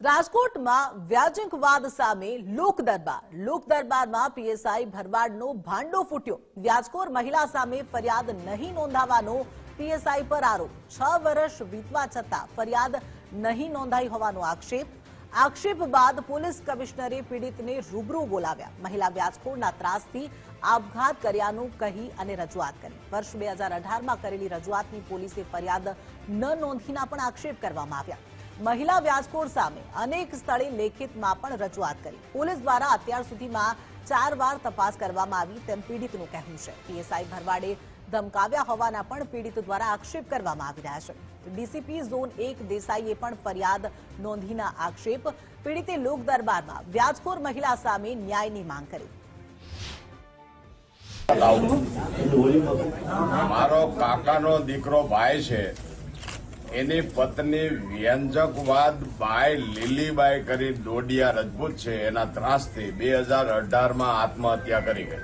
રાજકોટમાં વ્યાજંકવાદ સામે લોક દરબાર લોક દરબારમાં પીએસઆઈ ભરવાડનો ભાંડો ફૂટ્યો. વ્યાજખોર મહિલા સામે ફરિયાદ નહીં નોંધાવાનો પીએસઆઈ પર આરોપ. છ વર્ષ વીતવા છતાં ફરિયાદ નહીં નોંધાઈ હોવાનો આક્ષેપ. આક્ષેપ બાદ પોલીસ કમિશનરે પીડિતને રૂબરૂ બોલાવ્યા. મહિલા વ્યાજખોરના ત્રાસથી આપઘાત કર્યાનું કહી અને રજૂઆત કરી. વર્ષ બે હજાર અઢારમાં કરેલી રજૂઆતની પોલીસે ફરિયાદ ન નોંધીના પણ આક્ષેપ કરવામાં આવ્યા. મહિલા વ્યાજખોર સામે અનેક સ્થળે લેખિતમાં પણ રજૂઆત કરી. પોલીસ દ્વારા અત્યાર સુધીમાં ચાર વાર તપાસ કરવામાં આવી તેમ પીડિતનું કહેવું છે. પીએસઆઈ ભરવાડે ધમકાવ્યા હોવાના પણ પીડિત દ્વારા આક્ષેપ કરવામાં આવી રહ્યા છે. ડીસીપી ઝોન એક દેસાઈએ પણ ફરિયાદ નોંધીના આક્ષેપ પીડિતે લોક દરબારમાં વ્યાજખોર મહિલા સામે ન્યાયની માંગ કરી. મારો કાકાનો દીકરો ભાઈ છે. એની પત્ની વ્યંજકવાદ બાય લીલીબાઈ કરી ડોડિયા રજપૂત છે. એના ત્રાસથી બે હજાર અઢારમાં આત્મહત્યા કરી ગઈ.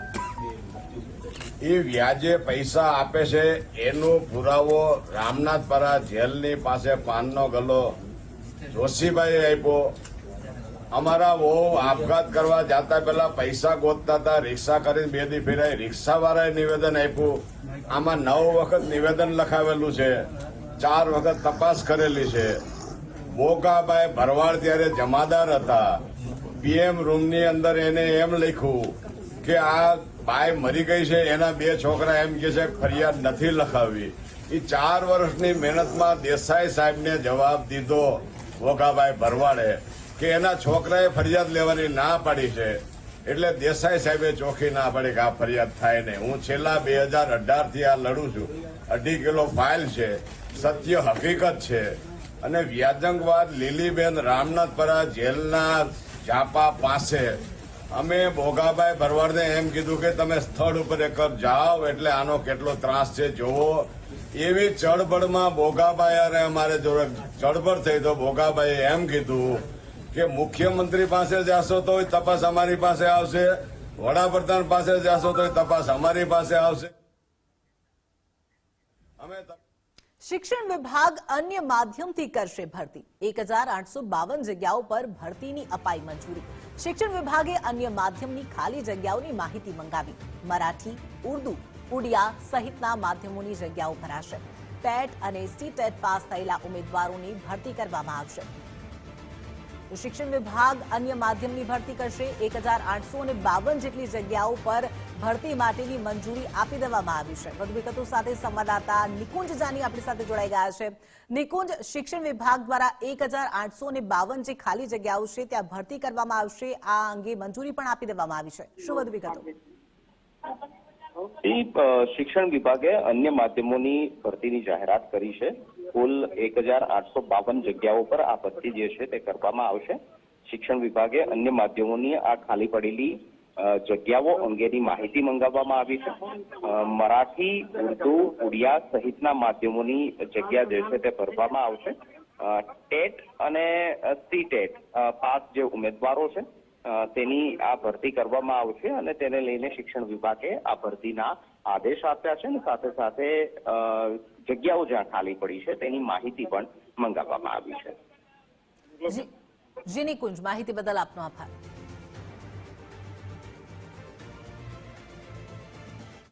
એ વ્યાજે પૈસા આપે છે. એનો પુરાવો રામનાથપરા જેલની પાસે પાનનો ગલ્લો જોશીભાઈ આપ્યો. અમારા બહુ આપઘાત કરવા જતા પહેલા પૈસા ગોતતા હતા. રિક્ષા કરીને બે દી ફેરાય રિક્ષા વાળાએ નિવેદન આપ્યું. આમાં નવ વખત નિવેદન લખાવેલું છે. ચાર વખત તપાસ કરેલી છે. મોકાભાઈ ભરવાડ ત્યારે જમાદાર હતા. પીએમ રૂમની અંદર એને એમ લખ્યું કે આ બાય મરી ગઈ છે, એના બે છોકરા એમ કે છે, ફરિયાદ નથી લખાવી. એ ચાર વર્ષની મહેનતમાં દેસાઈ સાહેબને જવાબ દીધો ભોગાભાઈ ભરવાડે કે એના છોકરાએ ફરિયાદ લેવાની ના પાડી છે. એટલે દેસાઈ સાહેબે ચોખ્ખી ના પાડી કે આ ફરિયાદ થાય નહીં. હું છેલ્લા બે હજાર અઢારથી આ લડું છું. અઢી કિલો ફાઇલ છે. સત્ય હકીકત છે. અને વ્યાજંગવાદ લીલીબેન રામનાથપરા જેલના ચાપા પાસે. અમે ભોગાભાઈ ભરવાડને એમ કીધું કે તમે સ્થળ ઉપર એક જાઓ એટલે આનો કેટલો ત્રાસ છે જોવો એવી ચળબળમાં ભોગાભાઈ અરે અમારે જોડે ચળબળ થઈ તો ભોગાભાઈએ એમ કીધું કે મુખ્યમંત્રી પાસે જાશો તો તપાસ અમારી પાસે આવશે. વડાપ્રધાન પાસે જાશો તો તપાસ અમારી પાસે આવશે. શિક્ષણ વિભાગ અન્ય માધ્યમથી કરશે ભરતી. એક હજાર આઠસો બાવન જગ્યાઓ પર ભરતીની અપાઈ મંજૂરી. શિક્ષણ વિભાગે અન્ય માધ્યમની ખાલી જગ્યાઓની માહિતી મંગાવી. મરાઠી, ઉર્દુ, ઉડિયા સહિતના માધ્યમોની જગ્યાઓ ભરાશે. ટેટ અને સી ટેટ પાસ થયેલા ઉમેદવારોની ભરતી કરવામાં આવશે. શિક્ષણ વિભાગ અન્ય માધ્યમની ભરતી કરશે. એક અને બાવન જેટલી જગ્યાઓ પર ભરતી માટેની મંજૂરી આપી દેવામાં આવી છે. વધુ વિગતો સાથે સંવાદદાતા નિકુંજ જાની આપણી સાથે જોડાઈ ગયા છે. નિકુંજ, શિક્ષણ વિભાગ દ્વારા એક જે ખાલી જગ્યાઓ છે, ત્યાં ભરતી કરવામાં આવશે. આ અંગે મંજૂરી પણ આપી દેવામાં આવી છે. શું વધુ વિગતો? શિક્ષણ વિભાગે અન્ય માધ્યમોની ભરતીની જાહેરાત કરી છે. કુલ એક હજાર આઠસો બાવન જગ્યાઓ પર આ ભરતી જે છે તે કરવામાં આવશે. શિક્ષણ વિભાગે અન્ય માધ્યમોની આ ખાલી પડેલી જગ્યાઓ અંગેની માહિતી મંગાવવામાં આવી છે. મરાઠી, ઉર્દુ, ઉડિયા સહિતના માધ્યમોની જગ્યા જે છે તે ભરવામાં આવશે. ટેટ અને સી ટેટ પાસ જે ઉમેદવારો છે તેની આ ભરતી કરવામાં આવશે અને તેને લઈને શિક્ષણ વિભાગે આ ભરતીના આદેશ આપ્યા છે અને સાથે સાથે જગ્યાઓ જ્યાં ખાલી પડી છે તેની માહિતી પણ મંગાવવામાં આવી છે. જી નિકુંજ માહિતી બદલ આપનો આભાર.